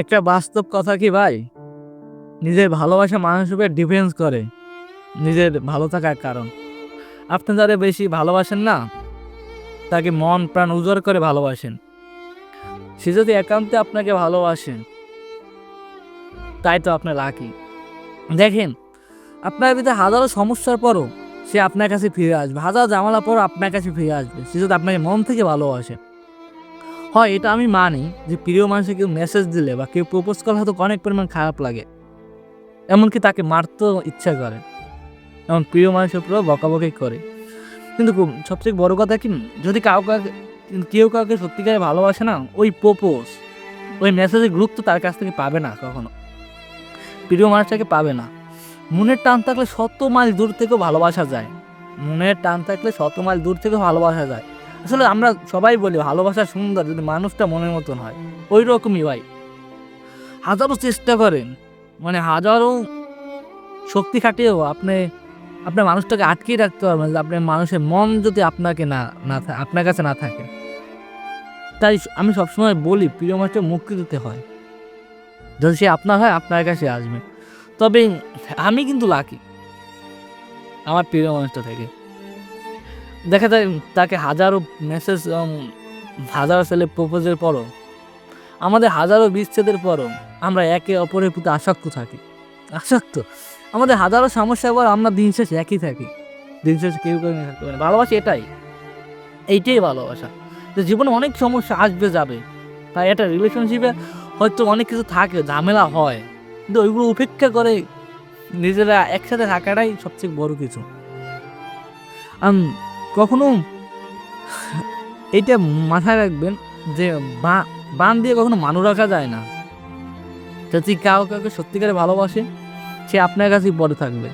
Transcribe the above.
একটা বাস্তব কথা কি ভাই? নিজের ভালোবাসা মানুষের উপর ডিফেন্স করে। নিজের ভালো থাকার কারণ। আপনি যারা বেশি ভালোবাসেন না, তাকে মন, প্রাণ উজাড় করে ভালোবাসেন। সে যদি একান্তে আপনাকে ভালোবাসেন তাই তো আপনার লাকি দেখেন, আপনার ভিতরে হাজারো সমস্যার পরও সে আপনার কাছে ফিরে আসবে। হাজার জামালা পরও আপনার কাছে ফিরে আসবে। সে যদি আপনাকে মন থেকে ভালোবাসে হয়, এটা আমি মানি যে প্রিয় মানুষে কেউ মেসেজ দিলে বা কেউ প্রপোজ করলে হয়তো অনেক পরিমাণ খারাপ লাগে। এমনকি তাকে মারতেও ইচ্ছা করে। এমন প্রিয় মানুষের উপরেও বকাবকি করে। কিন্তু সবচেয়ে বড় কথা কি, যদি কাউ কাউকে, কেউ কাউকে সত্যিকারে ভালোবাসে না, ওই প্রপোজ ওই মেসেজের গুরুত্ব তার কাছ থেকে পাবে না কখনো। প্রিয় মানুষটাকে পাবে না। মনের টান থাকলে শত মাইল দূর থেকেও ভালোবাসা যায়। মনের টান থাকলে শত মাইল দূর থেকেও ভালোবাসা যায়। আসলে আমরা সবাই বলি, ভালোবাসা সুন্দর যদি মানুষটা মনের মতন হয় ওই রকমই ভাই। হাজারো চেষ্টা করেন মানে হাজারো শক্তি খাটিয়েও আপনি আপনার মানুষটাকে আটকিয়ে রাখতে পারবেন যে আপনার মানুষের মন যদি আপনাকে না না আপনার কাছে না থাকে। তাই আমি সবসময় বলি, প্রিয় মানুষটা মুক্তি দিতে হয়। যদি সে আপনার হয়, আপনার কাছে আসবে। তবে আমি কিন্তু লাকি আমার প্রিয় মানুষটা থেকে। দেখা যায় তাকে হাজারো মেসেজ হাজারো ছেলে প্রপোজের পরও, আমাদের হাজারো বিচ্ছেদের পরও আমরা একে অপরের প্রতি আসক্ত থাকি। আসক্ত? আমাদের হাজারো সমস্যার পর আমরা দিন শেষে একই থাকি। দিন শেষে কেউ কেউ থাকতে পারে। ভালোবাসা এটাই। এইটাই ভালোবাসা। যে জীবনে অনেক সমস্যা আসবে, যাবে। তাই এটা রিলেশনশিপে হয়তো অনেক কিছু থাকে, ঝামেলা হয়। কিন্তু ওইগুলো উপেক্ষা করে নিজেরা একসাথে থাকাটাই সবচেয়ে বড় কিছু। কখনো এটা মাথায় রাখবেন যে বান দিয়ে কখনো মানু রাখা যায় না। যদি কাউ কাউকে সত্যিকারে ভালোবাসে, সে আপনার কাছেই পরে থাকবে।